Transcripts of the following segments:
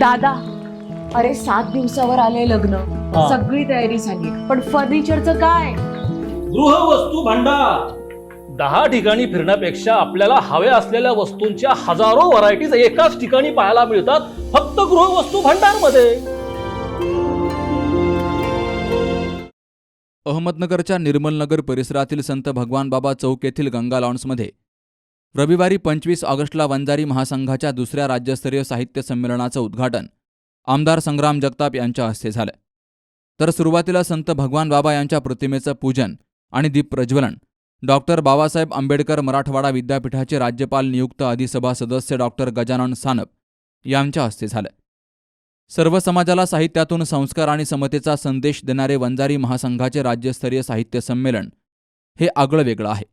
दादा अरे सात दिवसावर आले लग्न. हा. सगळी तयारी झाली. पण फर्निचरचं काय? गृहवस्तू भांडार. दहा ठिकाणी फिरण्यापेक्षा आपल्याला हव्या असलेल्या वस्तूंच्या हजारो व्हरायटीज एकाच ठिकाणी पाहायला मिळतात फक्त गृहवस्तू भांडारमध्ये अहमदनगरच्या निर्मलनगर परिसरातील संत भगवान बाबा चौक येथील गंगा लॉन्समध्ये रविवारी पंचवीस ऑगस्टला वंजारी महासंघाच्या दुसऱ्या राज्यस्तरीय साहित्य संमेलनाचं उद्घाटन आमदार संग्राम जगताप यांच्या हस्ते झालं. तर सुरुवातीला संत भगवान बाबा यांच्या प्रतिमेचं पूजन आणि दीपप्रज्वलन डॉक्टर बाबासाहेब आंबेडकर मराठवाडा विद्यापीठाचे राज्यपाल नियुक्त अधिसभा सदस्य डॉक्टर गजानन सानप यांच्या हस्ते झालं. सर्व समाजाला साहित्यातून संस्कार आणि समतेचा संदेश देणारे वंजारी महासंघाचे राज्यस्तरीय साहित्य संमेलन हे आगळं वेगळं आहे.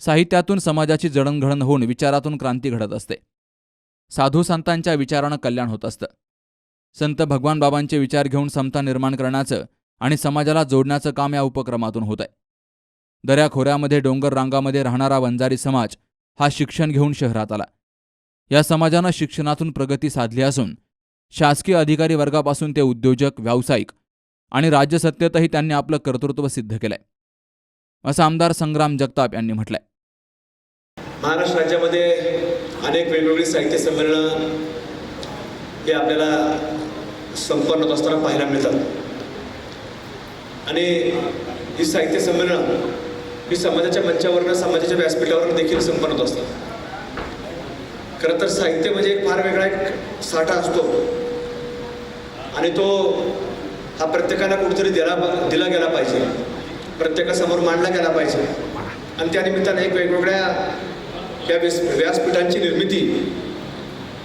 साहित्यातून समाजाची जडणघडण होऊन विचारातून क्रांती घडत असते. साधू संतांच्या विचारानं कल्याण होत असतं. संत भगवान बाबांचे विचार घेऊन समता निर्माण करण्याचं आणि समाजाला जोडण्याचं काम या उपक्रमातून होत आहे दऱ्याखोऱ्यामध्ये डोंगर रांगामध्ये राहणारा वंजारी समाज हा शिक्षण घेऊन शहरात आला. या समाजानं शिक्षणातून प्रगती साधली असून शासकीय अधिकारी वर्गापासून ते उद्योजक व्यावसायिक आणि राज्यसत्तेतही त्यांनी आपलं कर्तृत्व सिद्ध केलंय. असं आमदार संग्राम जगताप यांनी म्हटलंय. महाराष्ट्र राज्यामध्ये अनेक वेगवेगळी साहित्य संमेलनं हे आपल्याला संपन्न होत असताना पाहायला मिळतात. आणि ही साहित्य संमेलनं ही समाजाच्या मंचावरनं समाजाच्या व्यासपीठावर देखील संपन्न होत असतात. खरं तर साहित्य म्हणजे एक फार वेगळा एक साठा असतो. आणि तो हा प्रत्येकाला कुठेतरी दिला दिला गेला पाहिजे. प्रत्येकासमोर मांडला गेला पाहिजे. आणि त्यानिमित्ताने एक वेगवेगळ्या या व्यास व्यासपीठांची निर्मिती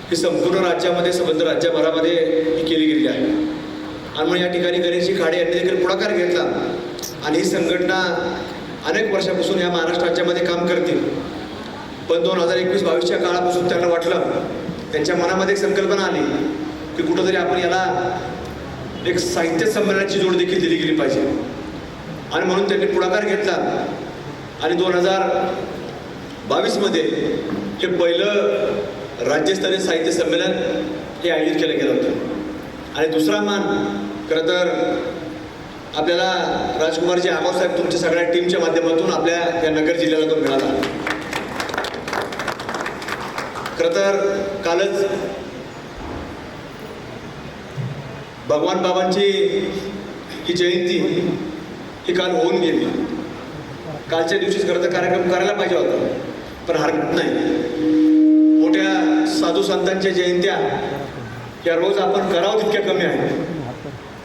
ही संपूर्ण राज्यामध्ये संबंध राज्यभरामध्ये ही केली गेली आहे. आणि मग या ठिकाणी गणेशजी खाडे यांनी देखील पुढाकार घेतला. आणि ही संघटना अनेक वर्षापासून या महाराष्ट्र राज्यामध्ये काम करतील. पण दोन हजार एकवीस बावीसच्या काळापासून त्यांना वाटलं त्यांच्या मनामध्ये एक संकल्पना आली की कुठंतरी आपण याला एक साहित्य संमेलनाची जोड देखील दिली गेली पाहिजे. आणि म्हणून त्यांनी पुढाकार घेतला. आणि दोन हजार बावीसमध्ये हे पहिलं राज्यस्तरीय साहित्य संमेलन हे आयोजित केलं गेलं होतं. आणि दुसरा मान खरं तर आपल्याला राजकुमारजी आबासाहेब तुमच्या सगळ्या टीमच्या माध्यमातून आपल्या या नगर जिल्ह्याला तो मिळाला. खरं तर कालच भगवान बाबांची ही जयंती ही काल होऊन गेली. कालच्या दिवशीच खरं तर कार्यक्रम करायला पाहिजे होता. पण हरकत नाही. मोठ्या साधू संतांच्या जयंत्या या रोज आपण करावं तितक्या कमी आहेत.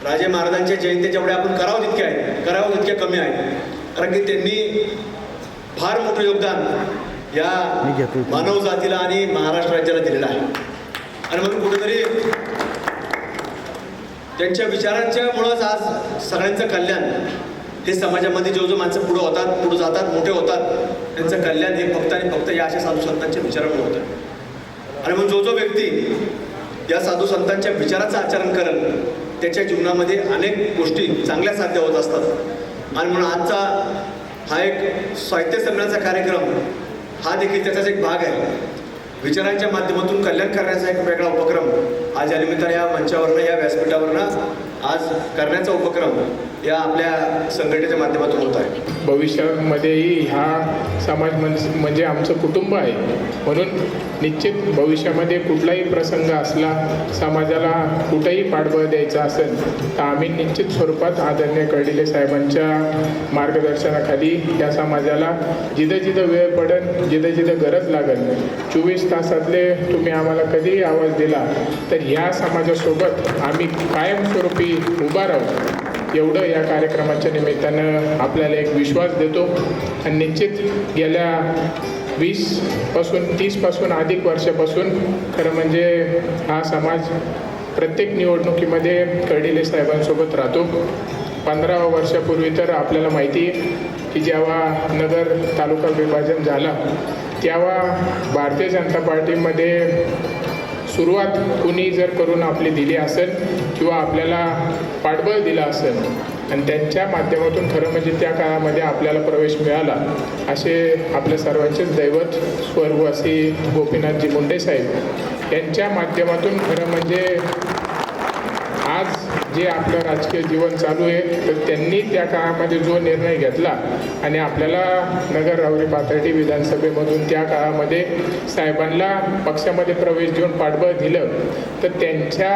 राजे महाराजांच्या जयंत्या जेवढ्या आपण करावं तितक्या आहेत करावं तितक्या कमी आहेत. कारण की त्यांनी फार मोठं योगदान या मानव जातीला आणि महाराष्ट्र राज्याला दिलेलं आहे. आणि म्हणून कुठेतरी त्यांच्या विचारांच्या मुळंच आज सगळ्यांचं कल्याण हे समाजामध्ये जो जो माणसं पुढे होतात पुढे जातात मोठे होतात त्यांचं कल्याण हे फक्त आणि फक्त या अशा साधू संतांच्या विचारामुळे होतं. आणि मग जो जो व्यक्ती या साधू संतांच्या विचाराचं आचरण करेल त्याच्या जीवनामध्ये अनेक गोष्टी चांगल्या साध्य होत असतात. आणि म्हणून आजचा हा एक साहित्य संमेलनाचा कार्यक्रम हा देखील त्याचाच एक भाग आहे. विचारांच्या माध्यमातून कल्याण करण्याचा एक वेगळा उपक्रम आज या निमित्ताने या मंचावरनं या व्यासपीठावरनं आज करण्याचा उपक्रम. या आपल्या संघटनेच्या माध्यमातून होत आहे. भविष्यामध्येही हा समाज म्हणजे म्हणजे आमचं कुटुंब आहे. म्हणून निश्चित भविष्यामध्ये कुठलाही प्रसंग असला समाजाला कुठेही पाठबळ द्यायचा असेल तर आम्ही निश्चित स्वरूपात आदरणीय कर्डिले साहेबांच्या मार्गदर्शनाखाली या समाजाला जिथं जिथं वेळ पडेल जिथं जिथं गरज लागेल चोवीस तासातले तुम्ही आम्हाला कधीही आवाज दिला तर ह्या समाजासोबत आम्ही कायमस्वरूपी उभा राहू. एवढं या कार्यक्रमाच्या निमित्तानं आपल्याला एक विश्वास देतो. आणि निश्चित गेल्या वीसपासून तीसपासून अधिक वर्षापासून खरं म्हणजे हा समाज प्रत्येक निवडणुकीमध्ये कर्डिले साहेबांसोबत राहतो. पंधरा वर्षापूर्वी तर आपल्याला माहिती आहे की जेव्हा नगर तालुका विभाजन झाला तेव्हा भारतीय जनता पार्टीमध्ये सुरुवात कुणी जर करून आपली दिली असेल किंवा आपल्याला पाठबळ दिलं असेल आणि त्यांच्या माध्यमातून खरं म्हणजे त्या काळामध्ये आपल्याला प्रवेश मिळाला असे आपल्या सर्वांचेच दैवत स्वर्गवासी गोपीनाथजी मुंडे साहेब यांच्या माध्यमातून खरं म्हणजे जे आपलं राजकीय जीवन चालू आहे तर त्यांनी त्या काळामध्ये जो निर्णय घेतला आणि आपल्याला नगर रावरी पाथर्डी विधानसभेमधून त्या काळामध्ये साहेबांना पक्षामध्ये प्रवेश देऊन पाठबळ दिलं तर त्यांच्या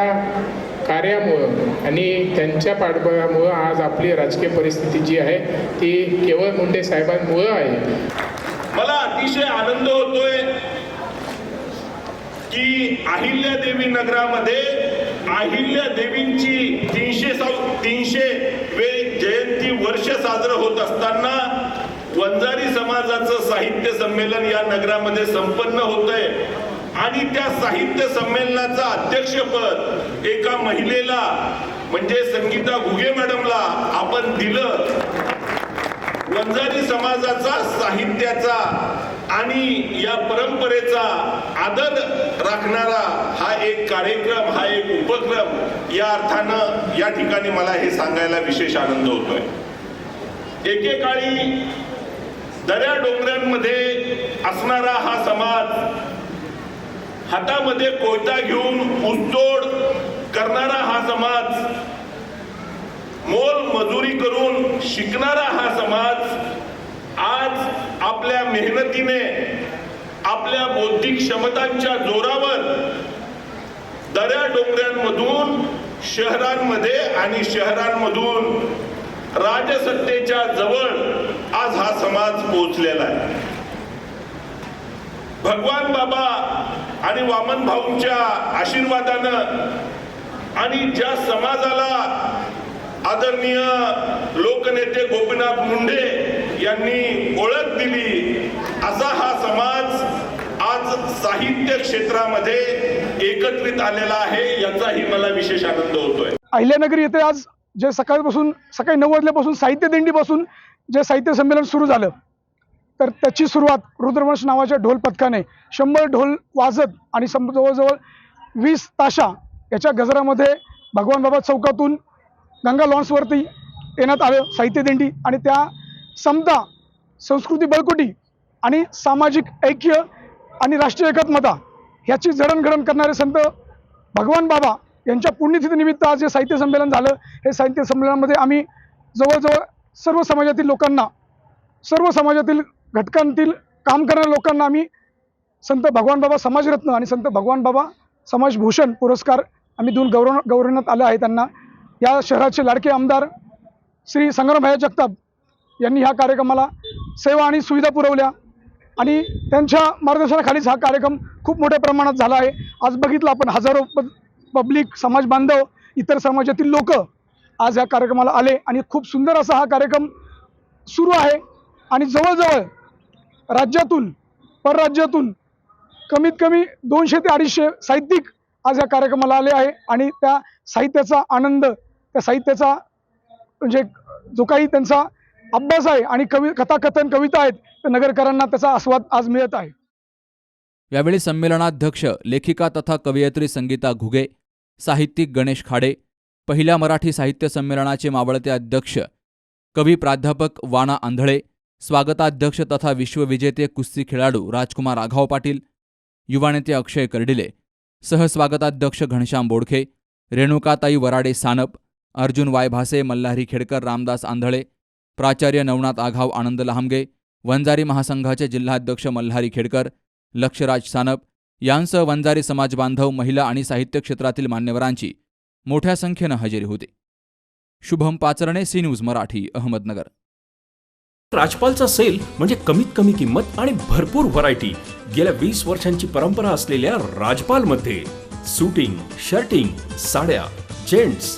कार्यामुळं आणि त्यांच्या पाठबळामुळं आज आपली राजकीय परिस्थिती जी आहे ती केवळ मुंडे साहेबांमुळं आहे. मला अतिशय आनंद होतोय की अहिल्यादेवी नगरामध्ये अहिल्या देवींची तीनशे तीनशे वे जयंती वर्ष साजरं होत असताना वंजारी समाजाचं साहित्य संमेलन या नगरामध्ये संपन्न होत आहे आणि त्या साहित्य संमेलनाचं अध्यक्षपद एका महिलेला म्हणजे संगीता घुगे मॅडमला आपण दिलं. वंजारी समाजाचा साहित्याचा आणि या परंपरेचा आदर राखणारा हा एक कार्यक्रम हा एक उपक्रम या अर्थानं या ठिकाणी मला हे सांगायला विशेष आनंद होतोय. एकेकाळी दऱ्या डोंगरांमध्ये असणारा हा समाज हातामध्ये कोयता घेऊन उसतोड करणारा हा समाज मोल मजुरी करून शिकणारा हा समाज आज आपल्या मेहनतीने आपल्या बौद्धिक क्षमतांच्या जोरावर दऱ्या डोंगऱ्यांमधून शहरांमध्ये आणि शहरांमधून राजसत्तेच्या जवळ आज हा समाज पोहोचलेला आहे. भगवान बाबा आणि वामन भाऊंच्या आशीर्वादानं आणि ज्या समाजाला आदरणीय लोकनेते गोपीनाथ मुंडे यांनी ओळख दिली. असा हा समाज आज साहित्य क्षेत्रामध्ये एकत्रित आलेला आहे याचाही मला विशेष आनंद होतोय. अहिल्यानगर येथे आज जे सकाळपासून सकाळी नऊ वाजल्यापासून साहित्य दिंडीपासून जे साहित्य संमेलन सुरू झालं तर त्याची सुरुवात रुद्रवंश नावाच्या ढोल पथकाने शंभर ढोल वाजत आणि सम जवळजवळ वीस ताशा याच्या गजरामध्ये भगवान बाबा चौकातून गंगा लॉन्सवरती येण्यात आलं साहित्य दिंडी आणि त्या समता संस्कृती बळकोटी आणि सामाजिक ऐक्य आणि राष्ट्रीय एकात्मता ह्याची जडणघडण करणारे संत भगवान बाबा यांच्या पुण्यतिथीनिमित्त आज जे साहित्य संमेलन झालं. हे साहित्य संमेलनामध्ये आम्ही जवळजवळ सर्व समाजातील लोकांना सर्व समाजातील घटकांतील काम करणाऱ्या लोकांना आम्ही संत भगवान बाबा समाजरत्न आणि संत भगवान बाबा समाजभूषण पुरस्कार आम्ही दोन गौरव गौरवण्यात आलं आहे. त्यांना या शहराचे लाडके आमदार श्री संग्रामभाई जगताप यांनी ह्या कार्यक्रमाला सेवा आणि सुविधा पुरवल्या. आणि त्यांच्या मार्गदर्शनाखालीच हा कार्यक्रम खूप मोठ्या प्रमाणात झाला आहे. आज बघितलं आपण हजारो पब्लिक समाज बांधव इतर समाजातील लोक आज या कार्यक्रमाला आले आणि खूप सुंदर असा हा कार्यक्रम सुरू आहे. आणि जवळजवळ राज्यातून परराज्यातून कमीत कमी दोनशे ते अडीचशे साहित्यिक आज या कार्यक्रमाला आले आहे आणि त्या साहित्याचा आनंद त्या साहित्याचा म्हणजे जो काही त्यांचा अभ्यास आहे आणि कवी कथाकथन कविता आहेत तर नगरकरांना त्याचा आस्वाद आज मिळत आहे. यावेळी संमेलनाध्यक्ष लेखिका तथा कवयित्री संगीता घुगे साहित्यिक गणेश खाडे पहिल्या मराठी साहित्य संमेलनाचे मावळते अध्यक्ष कवी प्राध्यापक वाणा आंधळे स्वागताध्यक्ष तथा विश्वविजेते कुस्ती खेळाडू राजकुमार आघाव पाटील युवा नेते अक्षय कर्डिले सहस्वागताध्यक्ष घनश्याम बोडखे रेणुकाताई वराडे सानप अर्जुन वाय भासे मल्हारी खेडकर रामदास आंधळे प्राचार्य नवनाथ आघाव आनंद लहामगे वंजारी महासंघाचे जिल्हाध्यक्ष मल्हारी खेडकर लक्षराज सानप यांसह वंजारी समाज बांधव महिला आणि साहित्य क्षेत्रातील मान्यवरांची मोठ्या संख्येनं हजेरी होती. Shubham Pacharne C news Marathi Ahmednagar. राजपालचा sale म्हणजे कमीत कमी किंमत आणि भरपूर व्हरायटी गेल्या वीस वर्षांची परंपरा असलेल्या राजपालमध्ये सुटिंग शर्टिंग साड्या जेंट्स